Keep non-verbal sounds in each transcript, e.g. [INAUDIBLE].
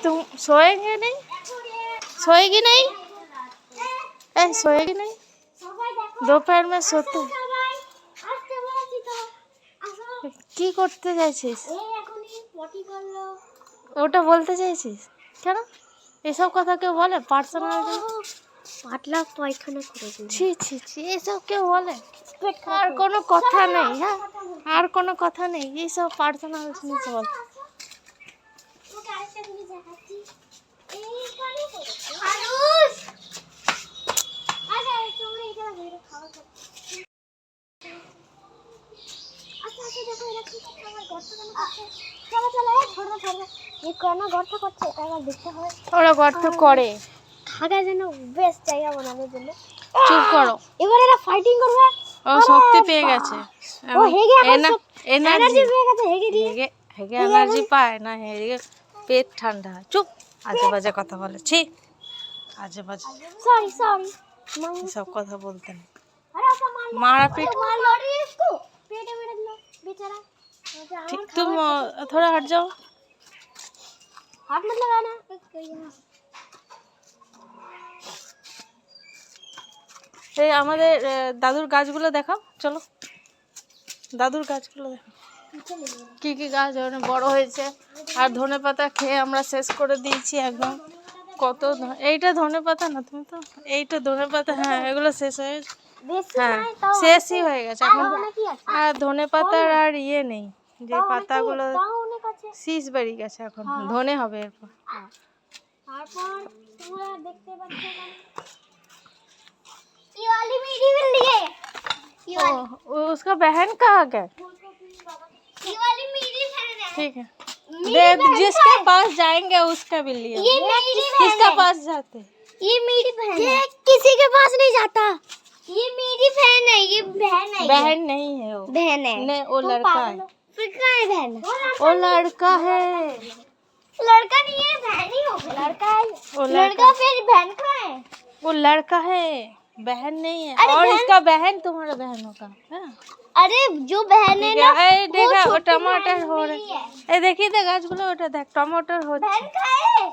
तुम सोएंगे नहीं सोएगी नहीं ए सोएगी नहीं दोपहर में सोते কি করতে চাইছিস ওটা বলতে চাইছিস কেন এসব কথা কেউ বলে পার্সোনাল পাতলা পায়খানা করেছি ছি ছি ছি এসব কেউ বলে আর কোনো কথা নেই হ্যাঁ আর কোনো কথা নেই এইসব পার্সোনাল জিনিস বল ওরা গর্ত করে। থাকার জন্য বেস্ট জায়গা বানানোর জন্য। চুপ করো। এবার এরা ফাইটিং করবে। ও শক্তি পেয়ে গেছে। ও হেগে এনার্জি এনার্জি পেয়ে গেছে হেগে দিয়ে। হেগে হেগে এনার্জি পায় না হেগে পেট ঠান্ডা। চুপ আজে বাজে কথা বলে। ছি। আজে বাজে। সরি সরি সব কথা বলতেন মারা পেট ঠিক তুম থোড়া হাট যাও। এই আমাদের দাদুর গাছগুলো দেখাও। চলো। দাদুর গাছগুলো দেখাও। কি কি গাছ অনেক বড় হয়েছে আর ধনে পাতা খেয়ে আমরা শেষ করে দিয়েছি একদম কত ধ- এইটা ধনে পাতা না তুমি তো এইটা ধনে পাতা হ্যাঁ এগুলো শেষ হয়ে গেছে বেশি হ্যাঁ নাই তাও শেষই হয়ে গেছে এখন তাও অনেকই আছে আর ধনে পাতার আর ইয়ে নেই যে পাতাগুলো তাও অনেক আছে শীষ বেরিয়ে গেছে এখন ধনে হবে এরপর তারপর তোমরা দেখতে পাচ্ছ এখানে ये वाली मेरी बिल्ली है ये ओ, उसका बहन कहाँ गया ये वाली मेरी ठीक है। देख जिसके पास जाएँगे उसका भी लिया ये मेरी किसका पास जाते ये मेरी बहन है। किसी के पास नहीं जाता। ये मेरी बहन है ये बहन है। बहन नहीं है वो। बहन है। नहीं वो लड़का है। फिर कहाँ है बहन। वो लड़का है। लड़का नहीं है बहन ही होगा लड़का है। वो लड़का लड़का फिर बहन कहाँ है। वो लड़का है। बहन नहीं है अरे और बहन- इसका बहन तुम्हारा बहन होगा हाँ? अरे जो बहन है ठीक ना है ए देखा वो छोटी टमाटर बहन हो मेरी रहे है। ए देखिए देख গাছগুলো ওটা দেখ টমেটো হচ্ছে बहन कहाँ है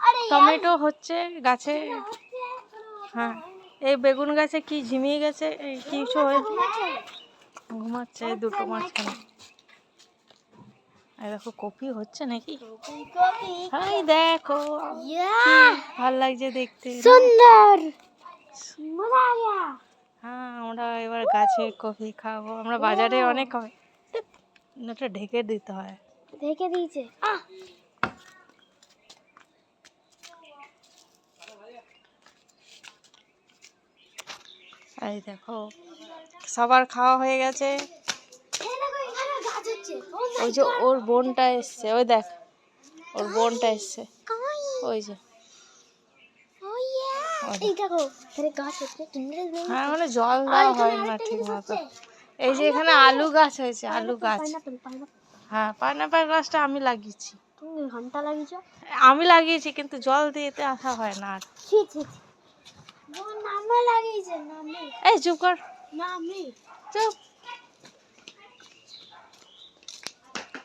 अरे यार টমেটো হচ্ছে গাছে হ্যাঁ এই বেগুন গাছে কি ঝিমিয়ে গেছে এই কিছু হয়ে ঘুমাচ্ছে এই দুটো মাঝখানে এই দেখো কপি হচ্ছে নাকি? হাই দেখো। ভালো লাগছে দেখতে। সুন্দর! হ্যাঁ আমরা এবার গাছে কফি খাব। আমরা বাজারে অনেক হয় ওটা ঢেকে দিতে হয়। ঢেকে দিয়েছে। এই দেখো সবার খাওয়া হয়ে গেছে। ওই যে ওর বোনটা এসছে ওই দেখ ওর বোনটা এসছে। ওই যে। হ্যাঁ মানে জল দেওয়া হয় না ঠিক মতো। এই যে এখানে আলু গাছ হয়েছে আলু গাছ। হ্যাঁ পাইনাপেল গাছটা আমি লাগিয়েছি। ঘণ্টা লাগিয়েছো? আমি লাগিয়েছি কিন্তু জল দিতে আসা হয় না আর। এই চুপ কর। চুপ। আমি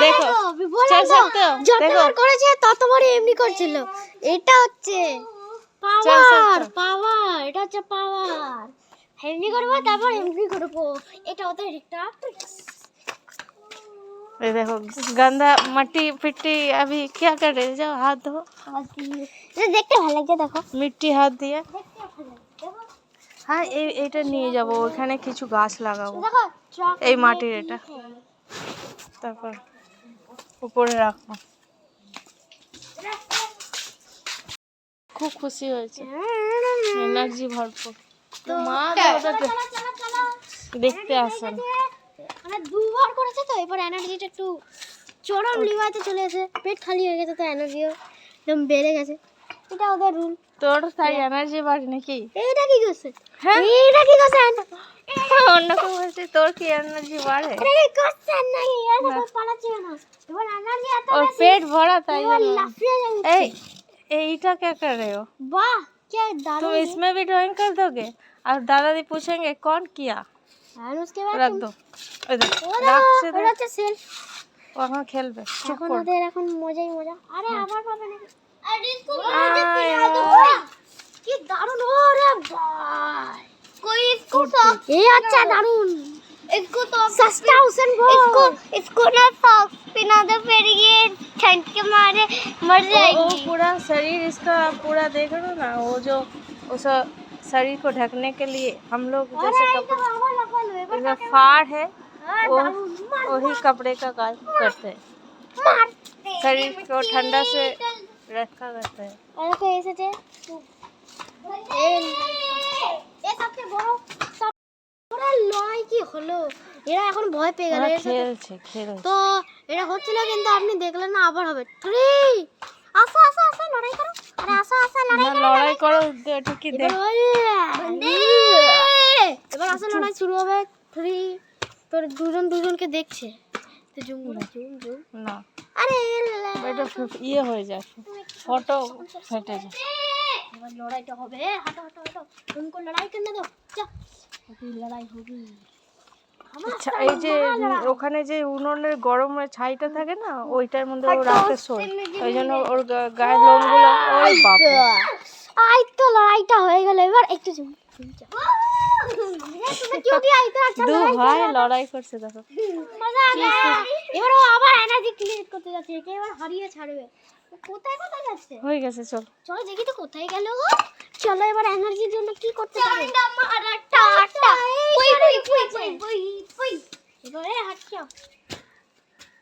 देखो চল चढ़ सकते हो देखो যতবার করেছে ততবার এমনি করছিল এটা হচ্ছে চল পাওয়ার सकते পাওয়ার এটা হচ্ছে পাওয়ার এমনি করবো তারপর এমনি করবো এটা হচ্ছে একটা ये देखो गंदा मट्टी पिट्टी अभी क्या कर रहे जाओ हाथ धो এটা দেখতে ভালো লাগছে দেখো মিট্টি হাত দিয়ে দেখতে ভালো লাগছে দেখো হ্যাঁ এই এইটা নিয়ে যাব ওখানে কিছু গাছ লাগাবো দেখো ট্রাক এই মাটির এটা তারপর উপরে রাখব খুব খুশি হয়েছে। এনার্জি ভরপুর। মা তো ওটা দে- চলো চলো চলো। দেখতে আসেন। মানে দুবার করেছে তো এবার এনার্জিটা একটু চরম লিভাইতে চলে এসে পেট খালি হয়ে গেছে তো এনার্জিও একদম বেড়ে গেছে। এটা ওদের রুল তোর তাই এনার্জি বাড়ে নাকি? এইটা কি করছে? হ্যাঁ? এইটা কি করছে? অন্য কেউ বলছে তোর কি এনার্জি বাড়ে এটা কি করছে না এটা তো পালাচ্ছে না এবার এনার্জি এত और पेट भरा था এবার ये লাফিয়ে যাবে ए এইটা क्या कर रहे हो বাহ क्या तुम दारुण है। इसमें भी ड्राइंग कर दोगे और दादाजी पूछेंगे कौन किया আর उसके बाद रख तुम- दो इधर ওরা রাখ সে ওরা হচ্ছে সেলফ ওখানে খেলবে চুপ এখন কর ওদের এখন মজাই মজা আরে আবার পাবে নাকি আরে इसको আয়, কি দারুণ ওরে ভাই इसको इसको सॉक्स ये अच्छा दारुन इसको तो सस्ता उसन को इसको इसको ना सॉक्स पहना दो फिर ये ठंड के मारे मर जाएगी। वो पूरा शरीर इसका पूरा देख रहे हो ना वो जो उस शरीर को ढकने के लिए हम लोग जैसे कपड़े फाड़ है हाँ, वो वही कपड़े का काम करते हैं। शरीर को ठंडा से रखा करते हैं। সবচেয়ে বড় লড়াই কি হলো? এরা এখন ভয় পেয়ে গেল ওরা খেলছে খেলছে। তো এটা হচ্ছিল কিন্তু আপনি দেখলেন না আবার হবে। থ্রি আসো আসো আসো লড়াই করো। আরে আসো আসো লড়াই না লড়াই করো ঠিকই দেখ এবার আসো লড়াই শুরু হবে। থ্রি তোর দুজন দুজনকে দেখছে। তো জুম জুম জুম না। আরে এটা ইয়ে হয়ে যায়। ফটো ফেটে যায়। এবার লড়াইটা হবে। হাঁটো হাঁটো হাঁটো। তুমি কোন লড়াই হ্যাঁ, লড়াই হবে। আচ্ছা, এই যে ওখানে যে উনুনের গরম ছাইটা থাকে না ওইটার মধ্যে ও রাখতে শোয়। ওই জন্য ওর গায়ে লোমগুলো ওই বাপ আই তো লড়াইটা হয়ে গেল এবার একটু [LAUGHS] এনার্জির জন্য কি করতে পারে?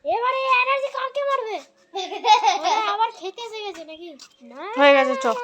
এবারে এনার্জি কাকে মারবে? [LAUGHS] আবার খেতে এসে গেছে নাকি? হয়ে গেছে চল।